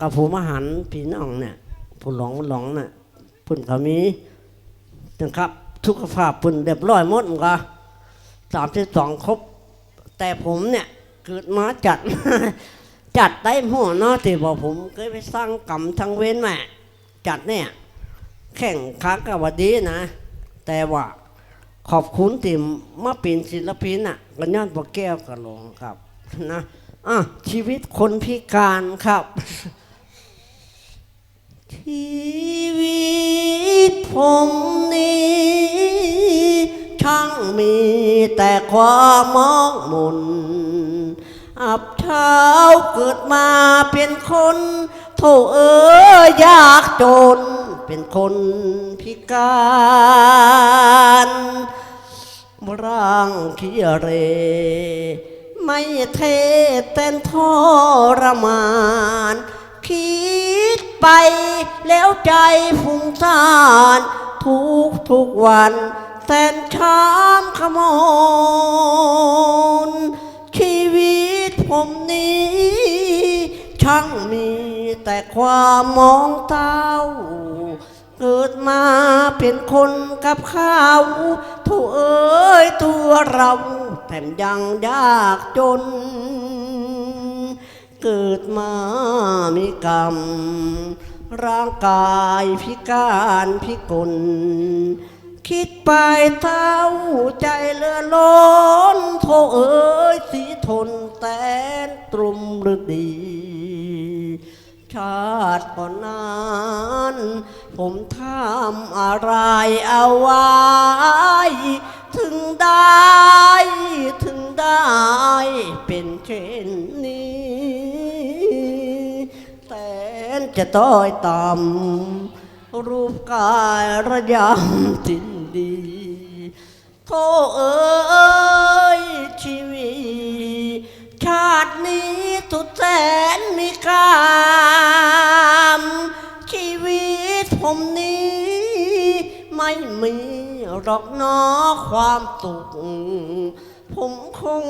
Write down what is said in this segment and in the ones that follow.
กับผู้มหันพี่น้องเนี่ยผู้หลงผู้หลงเนี่ยพุ่นเขามีนะครับ ทุกขภาพพุ่นเรียบร้อยหมดมก็สามสิบสองครบ แต่ผมเนี่ยเกิดมาจัด จัดได้หัวเนาะที่บอกผมเคยไปสร้างกรรมทางเว้นแม่จัดเนี่ย แข่งขันกับวันดีนะ แต่ว่าขอบคุณที่มาเป็นศิลปินอะกันย้อนปะแก้วกระหลงครับนะอะชีวิตคนพิการครับ ชีวิตผมนี้ ช่างมีแต่ความมองมนอับเช้าเกิดมาเป็นคนโถเอ๋ยยากจน เป็นคนพิการร่างขี้เร ไม่เทเต้นทรมาน คิด ไปแล้วใจฟุ้งซ่าน ทุกทุกวันแสนช้ำขมนชีวิตผมนี้ ช่างมีแต่ความมองเต้า เกิดมาเป็นคนกับข้าวถูเอ้ยตัวเราแถมยังยากจน เกิดมามีกรรม ร่างกายพิการพิกล คิดไปเท่าใจเลือล้นโทเอ้ยสีทนแตนตรุมฤดี ชาติก่อนนั้นผมทำอะไรเอาไว้ ถึงได้ ถึงได้เป็นเช่นนี้ จะต้อยต่ำรูปกายระยำจินดีโทเอ้ยชีวิตชาตินี้สุดแสนมีค่ามชีวิตผมนี้ ไม่มีหรอกเนอความสุขผมคง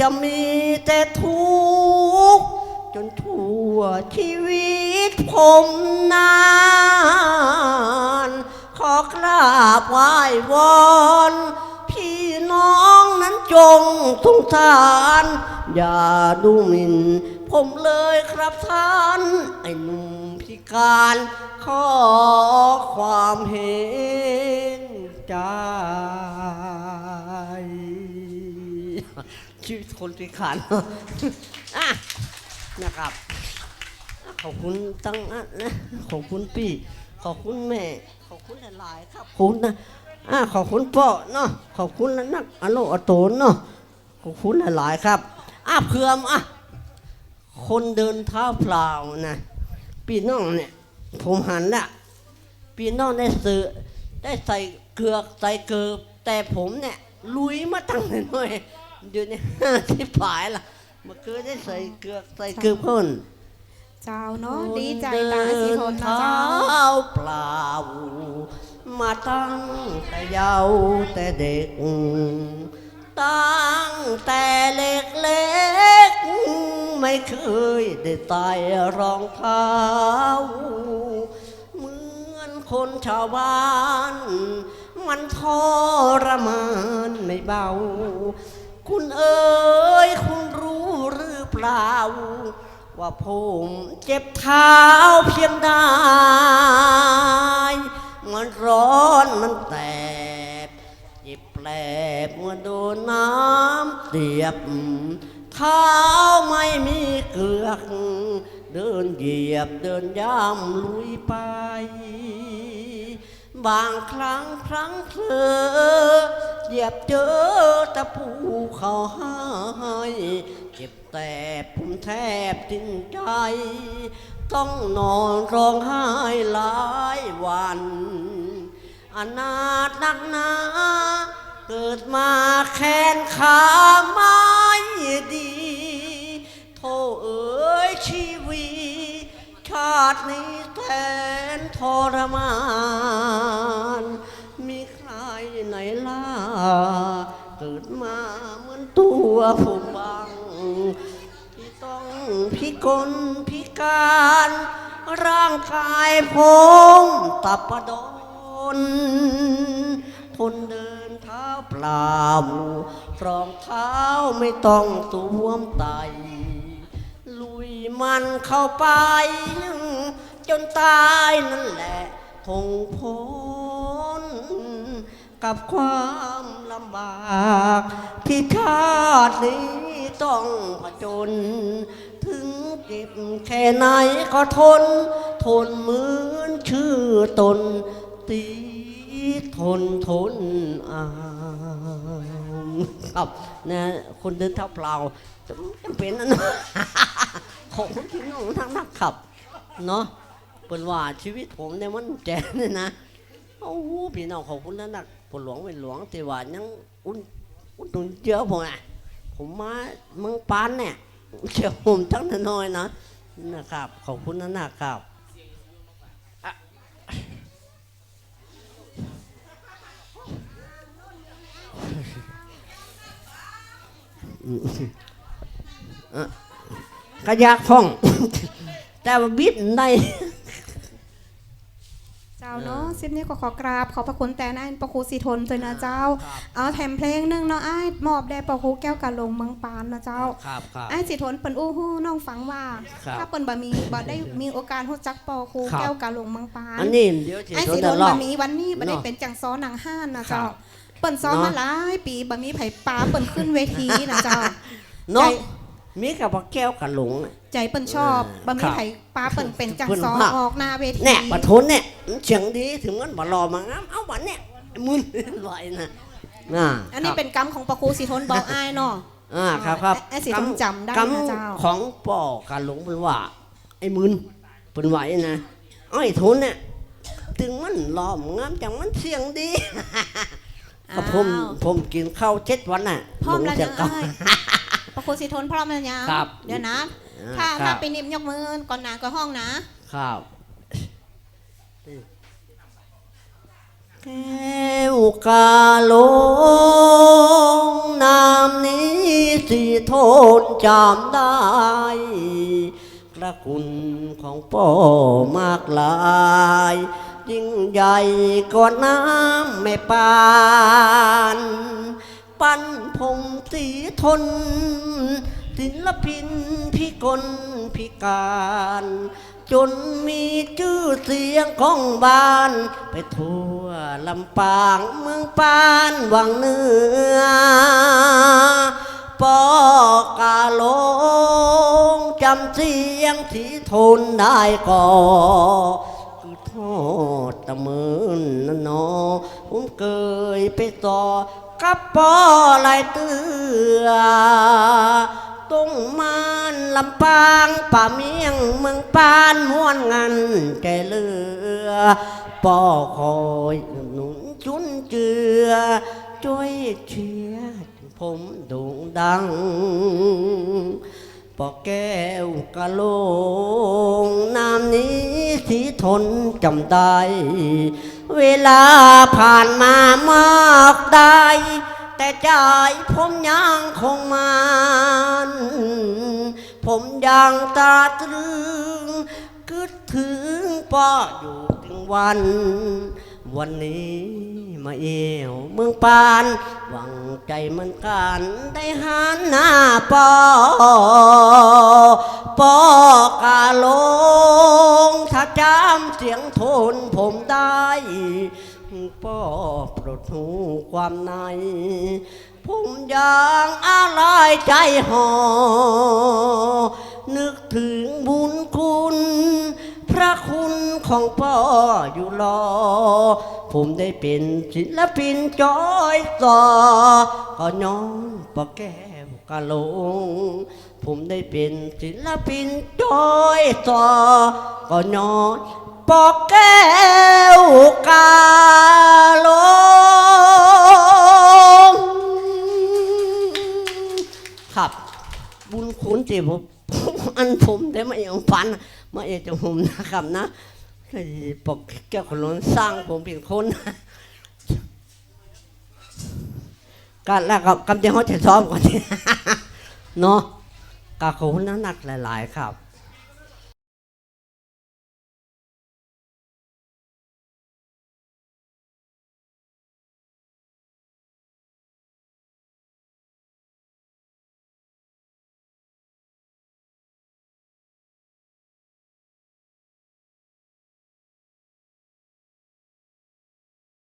จะมีแต่ทุกข์ จนทั่วชีวิตผมนาน ขอกราบไหว้วอนพี่น้องนั้นจงสงสาร อย่าดูหมิ่นผมเลยครับท่าน ไอ้หนุ่มพิการขอความเห็นใจชีวิตคนพิการอะ นะครับ ขอบคุณตั้งอันนะ ขอบคุณพี่ ขอบคุณแม่ ขอบคุณหลายๆครับขอบคุณนะอะขอบคุณพ่อเนาะ ขอบคุณนักอโลอโตนเนาะ ขอบคุณหลายๆครับอะเพื่อมอะ คนเดินเท้าเปล่านะพี่น้องเนี่ย ผมหันละพี่น้องได้ซื้อได้ใส่เกลือกใส่เกลือแต่ผมเนี่ยลุยมาตั้งแต่น้อยเดี๋ยวนี้ที่ผายละ เมื่อคืนได้ใส่เกลือกใส่เกลือเพ่นเจ้าเนาะดีใจตาสีทนนะเท้าเจ้าเปล่า มาตั้งแต่เยาว์แต่เด็ก ตั้งแต่เล็กเล็กๆไม่เคยได้ใส่รองเท้า เหมือนคนชาวบ้านมันทรมานไม่เบา คุณเอ๋ยคุณรู้หรือเปล่า ว่าผมเจ็บเท้าเพียงใดมันร้อนมันแตบเจ็บแปลบเมื่อโดนน้ำเตียบเท้าไม่มีเกือก เดินเหยียบเดินย่ำลุยไป บางครั้งครั้งเธอเหยียบเจอตะปูเขาให้ เจ็บแต่ผมแทบสิ้นใจ ต้องนอนร้องไห้หลายวัน อนาถนักหนา เกิดมาแค้นขาไม่ดี โทเอ๋ยชีวิตชาตินี้แทนทรมาน มีใครไหนล่ะเกิดมาเหมือนตัวผม บังที่ต้องพิการ ร่างกายผมตับประดนทนเดินเท้าเปล่ารองเท้าไม่ต้องสวมไตลุยมันเข้าไป จนตายนั่นแหละคงพ้นกับความลำบาก ที่ชาตินี้ต้องผจญ เจ็บแค่ไหนก็ทน ทนเหมือนชื่อตน ตีทนทนอาครับนะคนเดินเท้าเปล่าจำเป็นนะเนาะของที่น้องทั้งนักขับ เนาะเป็นว่าชีวิตผมเนี่ยมันแจ๋เนี่ยนะโอ้โหพี่น้องขอบคุณนะนักปวดหลวงเป็นหลวงแต่ว่ายังอุ่นอุ่นตุนเยอะผมอะผมมาเมืองปานเนี่ย เชื่อผมทั้งน้อยนะนะครับขอบคุณนะนะครับกระยากฟ่อง แต่ว่าบิดใน จ้าเนาะซิปนี้ก็ขอกราบ ขอบพระคุณแต่นายประครูสีทนเลยนะเจ้าครับเอาแถมเพลงหนึงเนาะไอ้ายมอบแด่ประครูแก้วกะลงเมืองปานนะเจ้าครับครับไอ้สีทนเปิ่นอู้ฮู้น้องฟังว่าครับถ้าเปิ่นบ่มีบ่ได้มีโอกาสรู้จักปอครูครับแก้วกะลงเมืองปานอันนี้เดี๋ยวจะไอ้ชสีนทจะนลอบะงมีวันนี้บ่ได้เนาะเป็นจังซ้อหนังห้านนะครัเจ้าบเปิ่นซ้อมเนาะมาหลายปีบ่มีไผปาเปิ่นขึ้นเวทีนะเจ้าเนาะใจ มีกับว่าแก้วกับหลงน่ะใจเปิ่นชอบเออบ่มีครับไผปาเปิ่นเป็นจังเพิ่นซ้อว่าออกหน้าเวทีแน่ปะทนเนี่ยมันเสียงดีถึงมันบ่รอมางามเอาวันเนี่ยมึนไหวนะน่ะอันนี้เป็นกรรมของประครูสีทนบอกอ้ายเนาะอ่าครับครับไอ้สิต้องจำได้นะกรรมเจ้าของป่อการหลงเป็นว่า ไอ้มึนเป็นไหวนะไอ้ทนเนี่ยถึงมันรอมงามจังมันเสียงดีก็ผมอ้าวผมกินข้าวเจ็ดวันน่ะพร้อมแล้วหลยังเก่าอ้าย ประครูสีทนพร้อมแล้วยังครับ เดี๋ยวนะอ่าถ้าคถ้ารับไปนิ่มยกมือก่อนหนาก็ห้องนะครับแก้วกาหลงนามนี้สิโทนจำได้ พระคุณของพ่อมากลายยิ่งใหญ่กว่าน้ำไม่ปาน ปั้นพงสีทน ศิลปินพิกลพิการ จนมีชื่อเสียงของบ้าน ไปทั่วลำปางเมืองปานวังเหนือปอกาลงจำเสียงที่ทนได้ก่อคือโทษตะมินนนอผมเคยไปต่อ กับปอลายเตือตรงมานลำปางป่าเมียงเมืองปานม้วนงันใจเลือปอคอยหนุนจุนเจือ ช่วยเชียร์ผมโด่งดังปอแก้วกะโหลงนามนี้สีทนจำได้ เวลาผ่านมามากได้ แต่ใจผมยังคงมันผมยังตาตรึงคิดถึงป้ออยู่ถึงวัน วันนี้ มาเอวเมืองปาน หวังใจมันกันได้หันหน้าปอปอกาลงถ้าจำเสียงโทนผมได้ปอโปรดหูความในผมยังอะไรใจห่อนึกถึงบุญคุณ ระคุณของพ่ออยู่รอ ผมได้เป็นศิลปินจอยต่อก็ย้อนปะแก้วกะลง ผมได้เป็นศิลปินจอยต่อก็ย้อนปะแก้วกะลงครับ บุญคุณที่ผมอันผมได้มาเองฝัน มาเอจะผมนะครับนะคือปกแก้วขนนสร้างผมเป็นคนการแล้วกับกำเดียวเขาจะซ้อมก่อนเนาะกขอบคุณนักหลาย ๆ ครับ